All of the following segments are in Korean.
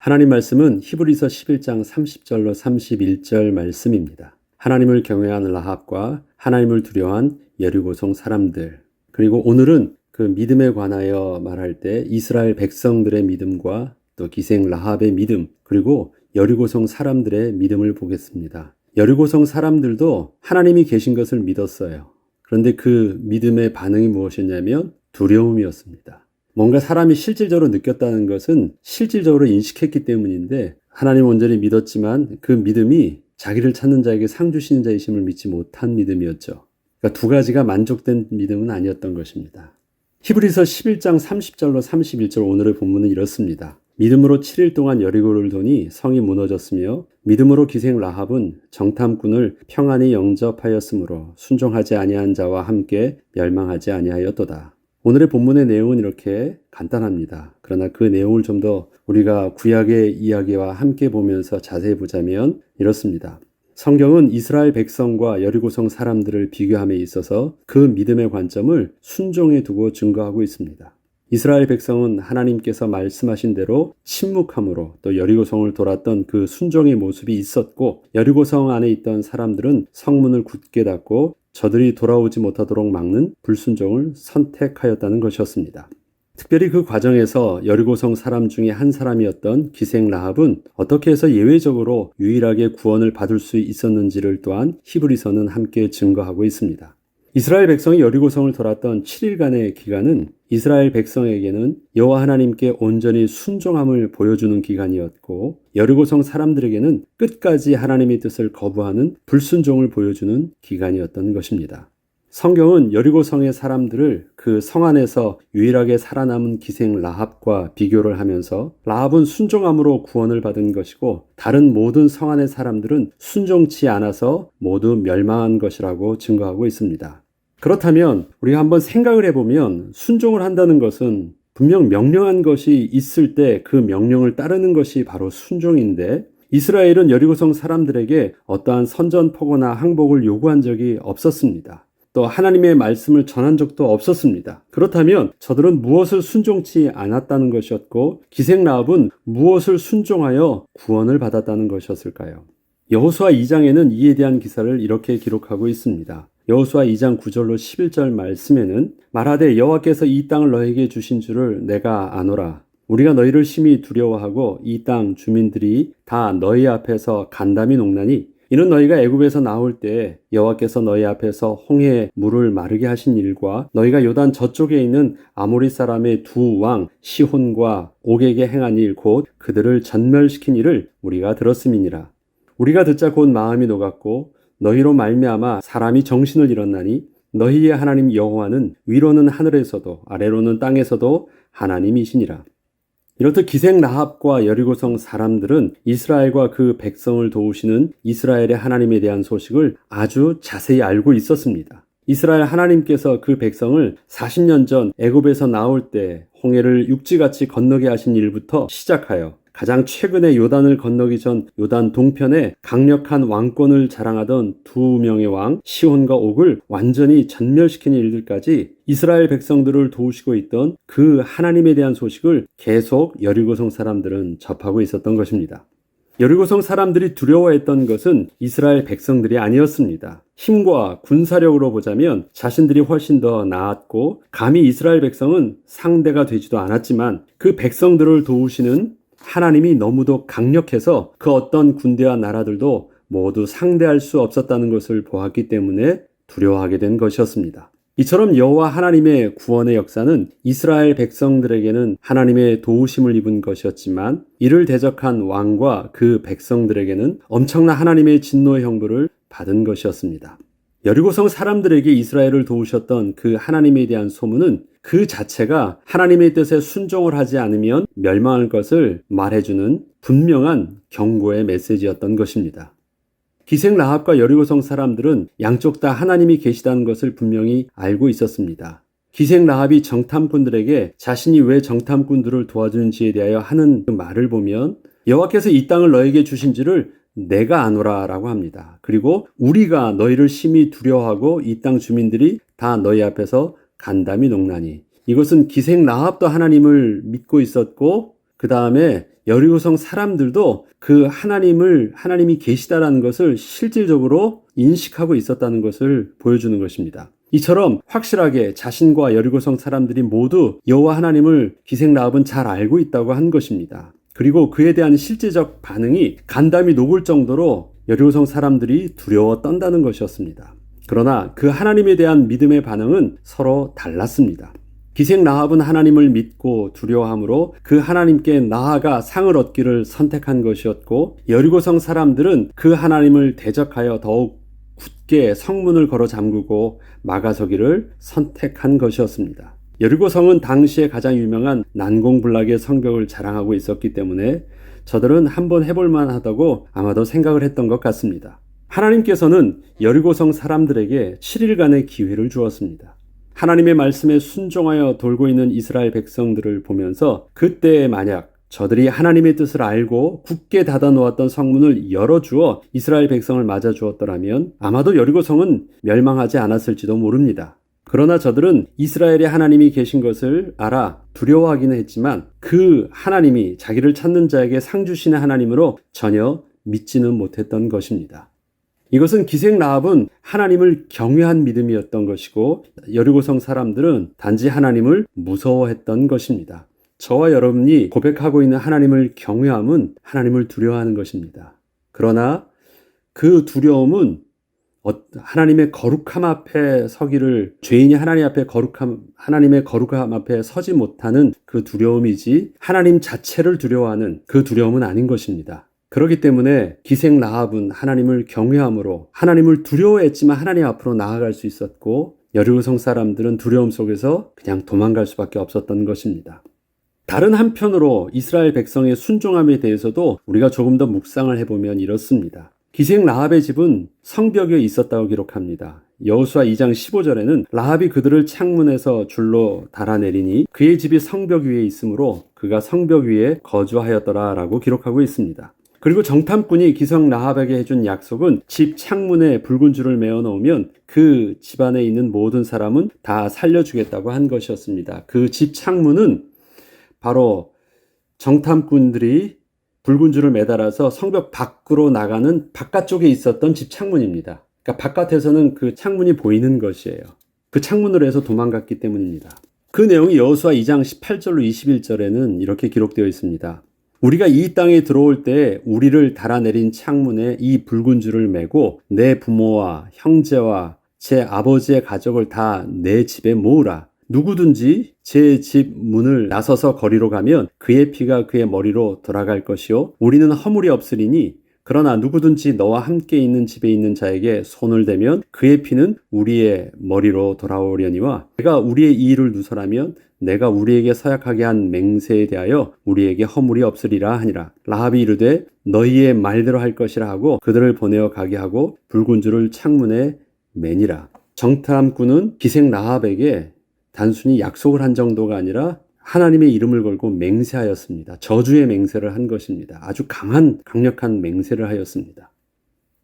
하나님 말씀은 히브리서 11장 30절로 31절 말씀입니다. 하나님을 경외한 라합과 하나님을 두려워한 여리고성 사람들 그리고 오늘은 그 믿음에 관하여 말할 때 이스라엘 백성들의 믿음과 또 기생 라합의 믿음 그리고 여리고성 사람들의 믿음을 보겠습니다. 여리고성 사람들도 하나님이 계신 것을 믿었어요. 그런데 그 믿음의 반응이 무엇이었냐면 두려움이었습니다. 뭔가 사람이 실질적으로 느꼈다는 것은 실질적으로 인식했기 때문인데 하나님 온전히 믿었지만 그 믿음이 자기를 찾는 자에게 상 주시는 자이심을 믿지 못한 믿음이었죠. 그러니까 두 가지가 만족된 믿음은 아니었던 것입니다. 히브리서 11장 30절로 31절 오늘의 본문은 이렇습니다. 믿음으로 7일 동안 여리고를 도니 성이 무너졌으며 믿음으로 기생 라합은 정탐꾼을 평안히 영접하였으므로 순종하지 아니한 자와 함께 멸망하지 아니하였도다. 오늘의 본문의 내용은 이렇게 간단합니다. 그러나 그 내용을 좀 더 우리가 구약의 이야기와 함께 보면서 자세히 보자면 이렇습니다. 성경은 이스라엘 백성과 여리고성 사람들을 비교함에 있어서 그 믿음의 관점을 순종에 두고 증거하고 있습니다. 이스라엘 백성은 하나님께서 말씀하신 대로 침묵함으로 또 여리고성을 돌았던 그 순종의 모습이 있었고 여리고성 안에 있던 사람들은 성문을 굳게 닫고 저들이 돌아오지 못하도록 막는 불순종을 선택하였다는 것이었습니다. 특별히 그 과정에서 여리고성 사람 중에 한 사람이었던 기생 라합은 어떻게 해서 예외적으로 유일하게 구원을 받을 수 있었는지를 또한 히브리서는 함께 증거하고 있습니다. 이스라엘 백성이 여리고성을 돌았던 7일간의 기간은 이스라엘 백성에게는 여호와 하나님께 온전히 순종함을 보여주는 기간이었고 여리고성 사람들에게는 끝까지 하나님의 뜻을 거부하는 불순종을 보여주는 기간이었던 것입니다. 성경은 여리고성의 사람들을 그 성 안에서 유일하게 살아남은 기생 라합과 비교를 하면서 라합은 순종함으로 구원을 받은 것이고 다른 모든 성 안의 사람들은 순종치 않아서 모두 멸망한 것이라고 증거하고 있습니다. 그렇다면 우리가 한번 생각을 해보면 순종을 한다는 것은 분명 명령한 것이 있을 때 그 명령을 따르는 것이 바로 순종인데 이스라엘은 여리고성 사람들에게 어떠한 선전포고나 항복을 요구한 적이 없었습니다. 또 하나님의 말씀을 전한 적도 없었습니다. 그렇다면 저들은 무엇을 순종치 않았다는 것이었고 기생 라합은 무엇을 순종하여 구원을 받았다는 것이었을까요? 여호수아 2장에는 이에 대한 기사를 이렇게 기록하고 있습니다. 여호수아 2장 9절로 11절 말씀에는 말하되 여호와께서 이 땅을 너에게 주신 줄을 내가 아노라. 우리가 너희를 심히 두려워하고 이 땅 주민들이 다 너희 앞에서 간담이 녹나니 이는 너희가 애굽에서 나올 때 여호와께서 너희 앞에서 홍해 물을 마르게 하신 일과 너희가 요단 저쪽에 있는 아모리 사람의 두 왕 시혼과 옥에게 행한 일 곧 그들을 전멸시킨 일을 우리가 들었음이니라. 우리가 듣자 곧 마음이 녹았고 너희로 말미암아 사람이 정신을 잃었나니 너희의 하나님 여호와는 위로는 하늘에서도 아래로는 땅에서도 하나님이시니라. 이렇듯 기생 라합과 여리고성 사람들은 이스라엘과 그 백성을 도우시는 이스라엘의 하나님에 대한 소식을 아주 자세히 알고 있었습니다. 이스라엘 하나님께서 그 백성을 40년 전 애굽에서 나올 때 홍해를 육지같이 건너게 하신 일부터 시작하여 가장 최근에 요단을 건너기 전 요단 동편에 강력한 왕권을 자랑하던 두 명의 왕 시온과 옥을 완전히 전멸시키는 일들까지 이스라엘 백성들을 도우시고 있던 그 하나님에 대한 소식을 계속 여리고성 사람들은 접하고 있었던 것입니다. 여리고성 사람들이 두려워했던 것은 이스라엘 백성들이 아니었습니다. 힘과 군사력으로 보자면 자신들이 훨씬 더 나았고 감히 이스라엘 백성은 상대가 되지도 않았지만 그 백성들을 도우시는 하나님이 너무도 강력해서 그 어떤 군대와 나라들도 모두 상대할 수 없었다는 것을 보았기 때문에 두려워하게 된 것이었습니다. 이처럼 여호와 하나님의 구원의 역사는 이스라엘 백성들에게는 하나님의 도우심을 입은 것이었지만 이를 대적한 왕과 그 백성들에게는 엄청난 하나님의 진노의 형벌을 받은 것이었습니다. 여리고성 사람들에게 이스라엘을 도우셨던 그 하나님에 대한 소문은 그 자체가 하나님의 뜻에 순종을 하지 않으면 멸망할 것을 말해주는 분명한 경고의 메시지였던 것입니다. 기생 라합과 여리고성 사람들은 양쪽 다 하나님이 계시다는 것을 분명히 알고 있었습니다. 기생 라합이 정탐꾼들에게 자신이 왜 정탐꾼들을 도와주는지에 대하여 하는 그 말을 보면 여호와께서 이 땅을 너에게 주신지를 내가 아노라라고 합니다. 그리고 우리가 너희를 심히 두려워하고 이 땅 주민들이 다 너희 앞에서 간담이 녹나니 이것은 기생 라합도 하나님을 믿고 있었고 그 다음에 여리고성 사람들도 그 하나님을 하나님이 계시다라는 것을 실질적으로 인식하고 있었다는 것을 보여주는 것입니다. 이처럼 확실하게 자신과 여리고성 사람들이 모두 여호와 하나님을 기생 라합은 잘 알고 있다고 한 것입니다. 그리고 그에 대한 실제적 반응이 간담이 녹을 정도로 여리고성 사람들이 두려워 떤다는 것이었습니다. 그러나 그 하나님에 대한 믿음의 반응은 서로 달랐습니다. 기생 라합은 하나님을 믿고 두려워함으로 그 하나님께 나아가 상을 얻기를 선택한 것이었고 여리고성 사람들은 그 하나님을 대적하여 더욱 굳게 성문을 걸어 잠그고 막아서기를 선택한 것이었습니다. 여리고성은 당시에 가장 유명한 난공불락의 성벽을 자랑하고 있었기 때문에 저들은 한번 해볼만 하다고 아마도 생각을 했던 것 같습니다. 하나님께서는 여리고성 사람들에게 7일간의 기회를 주었습니다. 하나님의 말씀에 순종하여 돌고 있는 이스라엘 백성들을 보면서 그때 만약 저들이 하나님의 뜻을 알고 굳게 닫아 놓았던 성문을 열어주어 이스라엘 백성을 맞아 주었더라면 아마도 여리고성은 멸망하지 않았을지도 모릅니다. 그러나 저들은 이스라엘의 하나님이 계신 것을 알아 두려워하기는 했지만 그 하나님이 자기를 찾는 자에게 상 주시는 하나님으로 전혀 믿지는 못했던 것입니다. 이것은 기생 라합은 하나님을 경외한 믿음이었던 것이고 여리고성 사람들은 단지 하나님을 무서워했던 것입니다. 저와 여러분이 고백하고 있는 하나님을 경외함은 하나님을 두려워하는 것입니다. 그러나 그 두려움은 어, 하나님의 거룩함 앞에 서기를 죄인이 하나님 앞에 거룩함 하나님의 거룩함 앞에 서지 못하는 그 두려움이지 하나님 자체를 두려워하는 그 두려움은 아닌 것입니다. 그렇기 때문에 기생 라합은 하나님을 경외함으로 하나님을 두려워했지만 하나님 앞으로 나아갈 수 있었고 여리고성 사람들은 두려움 속에서 그냥 도망갈 수밖에 없었던 것입니다. 다른 한편으로 이스라엘 백성의 순종함에 대해서도 우리가 조금 더 묵상을 해보면 이렇습니다. 기생 라합의 집은 성벽 위에 있었다고 기록합니다. 여호수아 2장 15절에는 라합이 그들을 창문에서 줄로 달아내리니 그의 집이 성벽 위에 있으므로 그가 성벽 위에 거주하였더라라고 기록하고 있습니다. 그리고 정탐꾼이 기성 라합에게 해준 약속은 집 창문에 붉은 줄을 메어 놓으면 그 집안에 있는 모든 사람은 다 살려주겠다고 한 것이었습니다. 그 집 창문은 바로 정탐꾼들이 붉은 줄을 매달아서 성벽 밖으로 나가는 바깥쪽에 있었던 집 창문입니다. 그러니까 바깥에서는 그 창문이 보이는 것이에요. 그 창문으로 해서 도망갔기 때문입니다. 그 내용이 여호수아 2장 18절로 21절에는 이렇게 기록되어 있습니다. 우리가 이 땅에 들어올 때 우리를 달아내린 창문에 이 붉은 줄을 메고 내 부모와 형제와 제 아버지의 가족을 다 내 집에 모으라. 누구든지 제 집 문을 나서서 거리로 가면 그의 피가 그의 머리로 돌아갈 것이요. 우리는 허물이 없으리니 그러나 누구든지 너와 함께 있는 집에 있는 자에게 손을 대면 그의 피는 우리의 머리로 돌아오려니와 내가 우리의 이 일을 누설하면 내가 우리에게 서약하게 한 맹세에 대하여 우리에게 허물이 없으리라 하니라. 라합이 이르되 너희의 말대로 할 것이라 하고 그들을 보내어 가게 하고 붉은 줄을 창문에 매니라. 정탐꾼은 기생 라합에게 단순히 약속을 한 정도가 아니라 하나님의 이름을 걸고 맹세하였습니다. 저주의 맹세를 한 것입니다. 아주 강한 강력한 맹세를 하였습니다.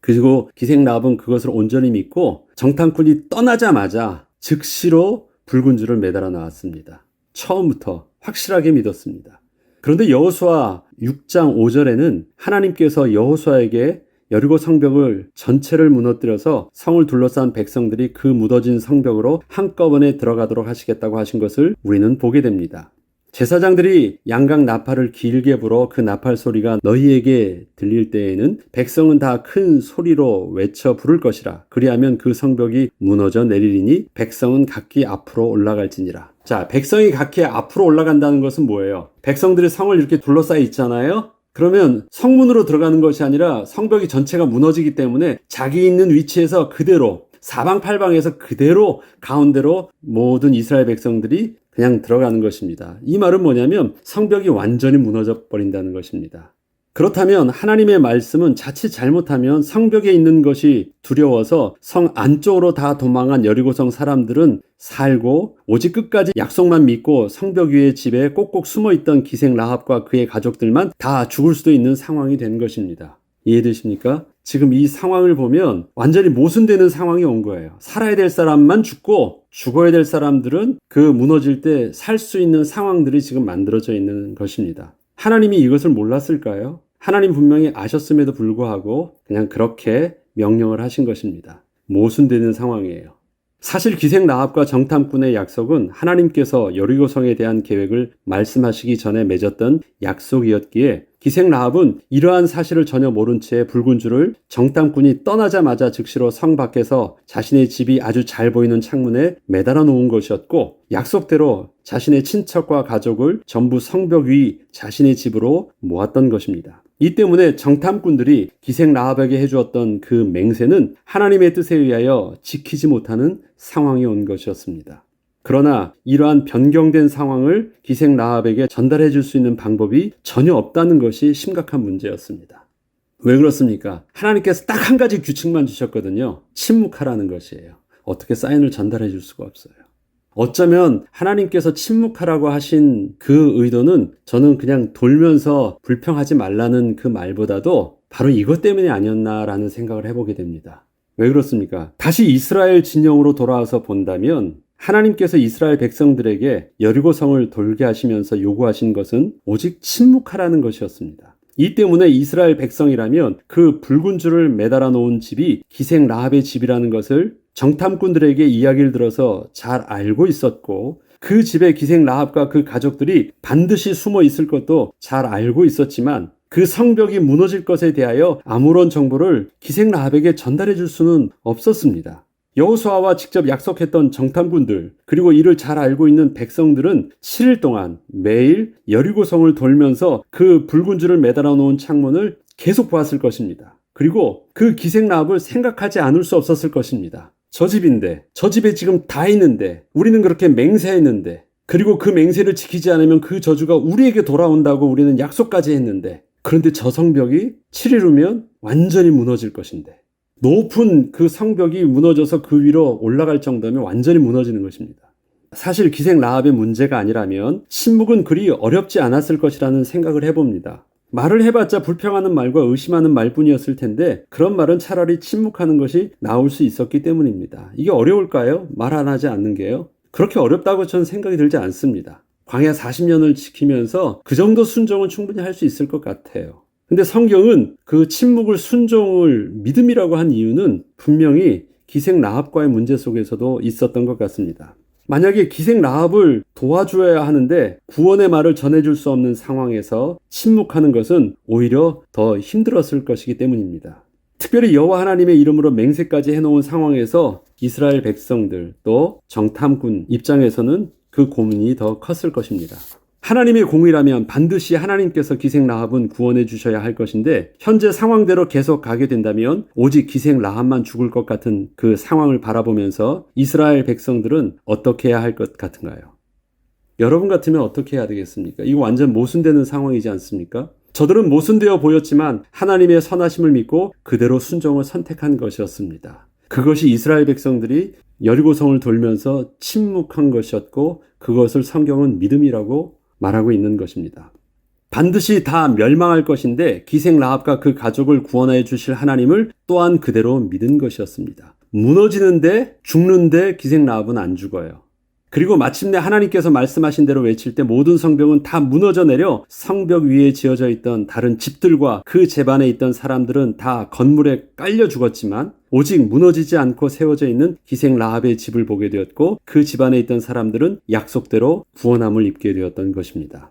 그리고 기생 라합은 그것을 온전히 믿고 정탐꾼이 떠나자마자 즉시로 붉은 줄을 매달아 나왔습니다. 처음부터 확실하게 믿었습니다. 그런데 여호수아 6장 5절에는 하나님께서 여호수아에게 여리고 성벽을 전체를 무너뜨려서 성을 둘러싼 백성들이 그 무너진 성벽으로 한꺼번에 들어가도록 하시겠다고 하신 것을 우리는 보게 됩니다. 제사장들이 양각 나팔을 길게 불어 그 나팔 소리가 너희에게 들릴 때에는 백성은 다 큰 소리로 외쳐 부를 것이라. 그리하면 그 성벽이 무너져 내리리니 백성은 각기 앞으로 올라갈지니라. 자, 백성이 각기 앞으로 올라간다는 것은 뭐예요? 백성들이 성을 이렇게 둘러싸여 있잖아요. 그러면 성문으로 들어가는 것이 아니라 성벽이 전체가 무너지기 때문에 자기 있는 위치에서 그대로 사방팔방에서 그대로 가운데로 모든 이스라엘 백성들이 그냥 들어가는 것입니다. 이 말은 뭐냐면 성벽이 완전히 무너져 버린다는 것입니다. 그렇다면 하나님의 말씀은 자칫 잘못하면 성벽에 있는 것이 두려워서 성 안쪽으로 다 도망한 여리고성 사람들은 살고 오직 끝까지 약속만 믿고 성벽 위의 집에 꼭꼭 숨어 있던 기생 라합과 그의 가족들만 다 죽을 수도 있는 상황이 된 것입니다. 이해되십니까? 지금 이 상황을 보면 완전히 모순되는 상황이 온 거예요. 살아야 될 사람만 죽고 죽어야 될 사람들은 그 무너질 때 살 수 있는 상황들이 지금 만들어져 있는 것입니다. 하나님이 이것을 몰랐을까요? 하나님 분명히 아셨음에도 불구하고 그냥 그렇게 명령을 하신 것입니다. 모순되는 상황이에요. 사실 기생 라합과 정탐꾼의 약속은 하나님께서 여리고성에 대한 계획을 말씀하시기 전에 맺었던 약속이었기에 기생 라합은 이러한 사실을 전혀 모른 채 붉은 줄을 정탐꾼이 떠나자마자 즉시로 성 밖에서 자신의 집이 아주 잘 보이는 창문에 매달아 놓은 것이었고 약속대로 자신의 친척과 가족을 전부 성벽 위 자신의 집으로 모았던 것입니다. 이 때문에 정탐꾼들이 기생 라합에게 해주었던 그 맹세는 하나님의 뜻에 의하여 지키지 못하는 상황이 온 것이었습니다. 그러나 이러한 변경된 상황을 기생 라합에게 전달해 줄 수 있는 방법이 전혀 없다는 것이 심각한 문제였습니다. 왜 그렇습니까? 하나님께서 딱 한 가지 규칙만 주셨거든요. 침묵하라는 것이에요. 어떻게 사인을 전달해 줄 수가 없어요. 어쩌면 하나님께서 침묵하라고 하신 그 의도는 저는 그냥 돌면서 불평하지 말라는 그 말보다도 바로 이것 때문이 아니었나라는 생각을 해보게 됩니다. 왜 그렇습니까? 다시 이스라엘 진영으로 돌아와서 본다면 하나님께서 이스라엘 백성들에게 여리고성을 돌게 하시면서 요구하신 것은 오직 침묵하라는 것이었습니다. 이 때문에 이스라엘 백성이라면 그 붉은 줄을 매달아 놓은 집이 기생 라합의 집이라는 것을 정탐꾼들에게 이야기를 들어서 잘 알고 있었고 그 집에 기생 라합과 그 가족들이 반드시 숨어 있을 것도 잘 알고 있었지만 그 성벽이 무너질 것에 대하여 아무런 정보를 기생 라합에게 전달해 줄 수는 없었습니다. 여호수아와 직접 약속했던 정탐꾼들 그리고 이를 잘 알고 있는 백성들은 7일 동안 매일 여리고성을 돌면서 그 붉은 줄을 매달아 놓은 창문을 계속 보았을 것입니다. 그리고 그 기생 라합을 생각하지 않을 수 없었을 것입니다. 저 집인데, 저 집에 지금 다 있는데, 우리는 그렇게 맹세했는데, 그리고 그 맹세를 지키지 않으면 그 저주가 우리에게 돌아온다고 우리는 약속까지 했는데, 그런데 저 성벽이 7일 후면 완전히 무너질 것인데, 높은 그 성벽이 무너져서 그 위로 올라갈 정도면 완전히 무너지는 것입니다. 사실 기생 라합의 문제가 아니라면 침묵은 그리 어렵지 않았을 것이라는 생각을 해봅니다. 말을 해봤자 불평하는 말과 의심하는 말뿐이었을 텐데 그런 말은 차라리 침묵하는 것이 나올 수 있었기 때문입니다. 이게 어려울까요? 말 안 하지 않는 게요? 그렇게 어렵다고 저는 생각이 들지 않습니다. 광야 40년을 지키면서 그 정도 순종은 충분히 할 수 있을 것 같아요. 근데 성경은 그 침묵을 순종을 믿음이라고 한 이유는 분명히 기생 라합과의 문제 속에서도 있었던 것 같습니다. 만약에 기생 라합을 도와줘야 하는데 구원의 말을 전해줄 수 없는 상황에서 침묵하는 것은 오히려 더 힘들었을 것이기 때문입니다. 특별히 여호와 하나님의 이름으로 맹세까지 해놓은 상황에서 이스라엘 백성들 또 정탐꾼 입장에서는 그 고민이 더 컸을 것입니다. 하나님의 공이라면 반드시 하나님께서 기생 라합은 구원해 주셔야 할 것인데 현재 상황대로 계속 가게 된다면 오직 기생 라합만 죽을 것 같은 그 상황을 바라보면서 이스라엘 백성들은 어떻게 해야 할 것 같은가요? 여러분 같으면 어떻게 해야 되겠습니까? 이거 완전 모순되는 상황이지 않습니까? 저들은 모순되어 보였지만 하나님의 선하심을 믿고 그대로 순종을 선택한 것이었습니다. 그것이 이스라엘 백성들이 여리고성을 돌면서 침묵한 것이었고 그것을 성경은 믿음이라고 말하고 있는 것입니다. 반드시 다 멸망할 것인데 기생 라합과 그 가족을 구원해 주실 하나님을 또한 그대로 믿은 것이었습니다. 무너지는데 죽는데 기생 라합은 안 죽어요. 그리고 마침내 하나님께서 말씀하신 대로 외칠 때 모든 성벽은 다 무너져 내려 성벽 위에 지어져 있던 다른 집들과 그 집안에 있던 사람들은 다 건물에 깔려 죽었지만 오직 무너지지 않고 세워져 있는 기생 라합의 집을 보게 되었고 그 집안에 있던 사람들은 약속대로 구원함을 입게 되었던 것입니다.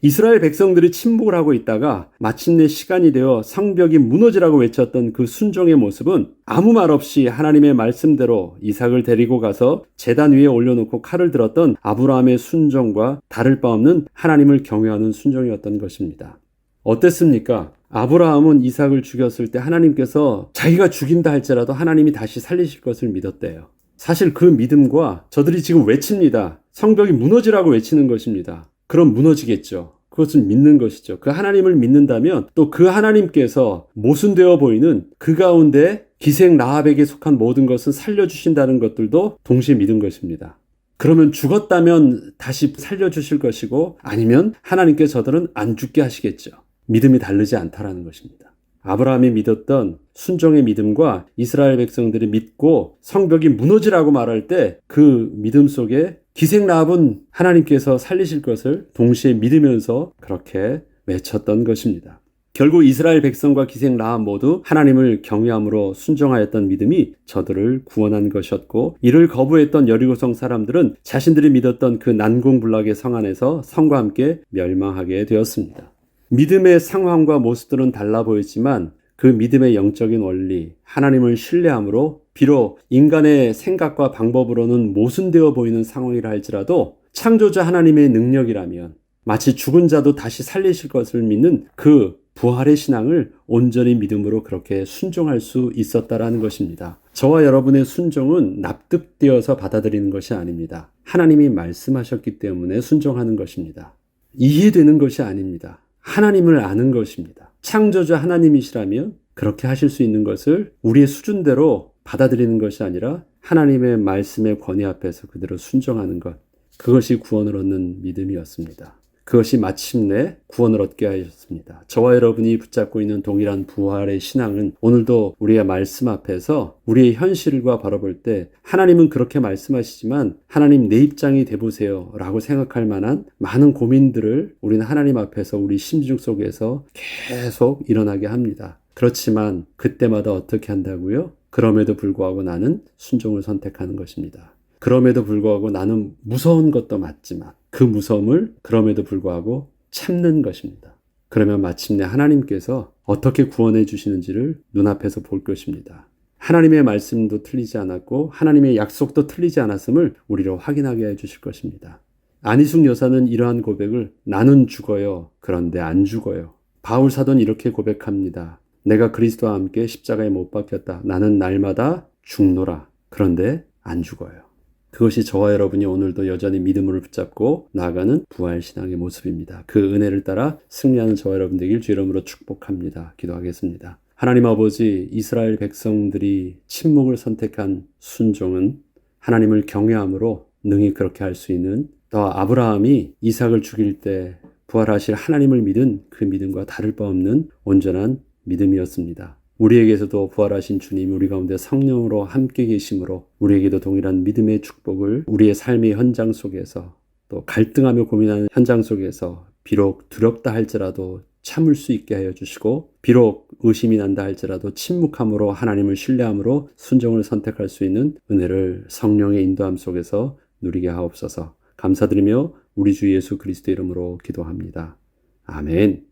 이스라엘 백성들이 침묵을 하고 있다가 마침내 시간이 되어 성벽이 무너지라고 외쳤던 그 순종의 모습은 아무 말 없이 하나님의 말씀대로 이삭을 데리고 가서 재단 위에 올려놓고 칼을 들었던 아브라함의 순종과 다를 바 없는 하나님을 경외하는 순종이었던 것입니다. 어땠습니까? 아브라함은 이삭을 죽였을 때 하나님께서 자기가 죽인다 할지라도 하나님이 다시 살리실 것을 믿었대요. 사실 그 믿음과 저들이 지금 외칩니다. 성벽이 무너지라고 외치는 것입니다. 그럼 무너지겠죠. 그것은 믿는 것이죠. 그 하나님을 믿는다면 또 그 하나님께서 모순되어 보이는 그 가운데 기생 라합에게 속한 모든 것은 살려주신다는 것들도 동시에 믿은 것입니다. 그러면 죽었다면 다시 살려주실 것이고 아니면 하나님께 저들은 안 죽게 하시겠죠. 믿음이 다르지 않다라는 것입니다. 아브라함이 믿었던 순종의 믿음과 이스라엘 백성들이 믿고 성벽이 무너지라고 말할 때 그 믿음 속에 기생 라합은 하나님께서 살리실 것을 동시에 믿으면서 그렇게 외쳤던 것입니다. 결국 이스라엘 백성과 기생 라합 모두 하나님을 경외함으로 순종하였던 믿음이 저들을 구원한 것이었고 이를 거부했던 여리고성 사람들은 자신들이 믿었던 그 난공불락의 성 안에서 성과 함께 멸망하게 되었습니다. 믿음의 상황과 모습들은 달라 보이지만 그 믿음의 영적인 원리, 하나님을 신뢰함으로 비록 인간의 생각과 방법으로는 모순되어 보이는 상황이라 할지라도 창조자 하나님의 능력이라면 마치 죽은 자도 다시 살리실 것을 믿는 그 부활의 신앙을 온전히 믿음으로 그렇게 순종할 수 있었다라는 것입니다. 저와 여러분의 순종은 납득되어서 받아들이는 것이 아닙니다. 하나님이 말씀하셨기 때문에 순종하는 것입니다. 이해되는 것이 아닙니다. 하나님을 아는 것입니다. 창조주 하나님이시라면 그렇게 하실 수 있는 것을 우리의 수준대로 받아들이는 것이 아니라 하나님의 말씀의 권위 앞에서 그대로 순종하는 것. 그것이 구원을 얻는 믿음이었습니다. 그것이 마침내 구원을 얻게 하셨습니다. 저와 여러분이 붙잡고 있는 동일한 부활의 신앙은 오늘도 우리의 말씀 앞에서 우리의 현실과 바라볼 때 하나님은 그렇게 말씀하시지만 하나님 내 입장이 돼보세요 라고 생각할 만한 많은 고민들을 우리는 하나님 앞에서 우리 심중 속에서 계속 일어나게 합니다. 그렇지만 그때마다 어떻게 한다고요? 그럼에도 불구하고 나는 순종을 선택하는 것입니다. 그럼에도 불구하고 나는 무서운 것도 맞지만 그 무서움을 그럼에도 불구하고 참는 것입니다. 그러면 마침내 하나님께서 어떻게 구원해 주시는지를 눈앞에서 볼 것입니다. 하나님의 말씀도 틀리지 않았고 하나님의 약속도 틀리지 않았음을 우리로 확인하게 해 주실 것입니다. 안희숙 여사는 이러한 고백을 나는 죽어요. 그런데 안 죽어요. 바울 사도는 이렇게 고백합니다. 내가 그리스도와 함께 십자가에 못 박혔다. 나는 날마다 죽노라. 그런데 안 죽어요. 그것이 저와 여러분이 오늘도 여전히 믿음을 붙잡고 나아가는 부활신앙의 모습입니다. 그 은혜를 따라 승리하는 저와 여러분 되길 주 이름으로 축복합니다. 기도하겠습니다. 하나님 아버지 이스라엘 백성들이 침묵을 선택한 순종은 하나님을 경외함으로 능히 그렇게 할 수 있는 또 아브라함이 이삭을 죽일 때 부활하실 하나님을 믿은 그 믿음과 다를 바 없는 온전한 믿음이었습니다. 우리에게서도 부활하신 주님 우리 가운데 성령으로 함께 계심으로 우리에게도 동일한 믿음의 축복을 우리의 삶의 현장 속에서 또 갈등하며 고민하는 현장 속에서 비록 두렵다 할지라도 참을 수 있게 하여 주시고 비록 의심이 난다 할지라도 침묵함으로 하나님을 신뢰함으로 순종을 선택할 수 있는 은혜를 성령의 인도함 속에서 누리게 하옵소서 감사드리며 우리 주 예수 그리스도 이름으로 기도합니다. 아멘.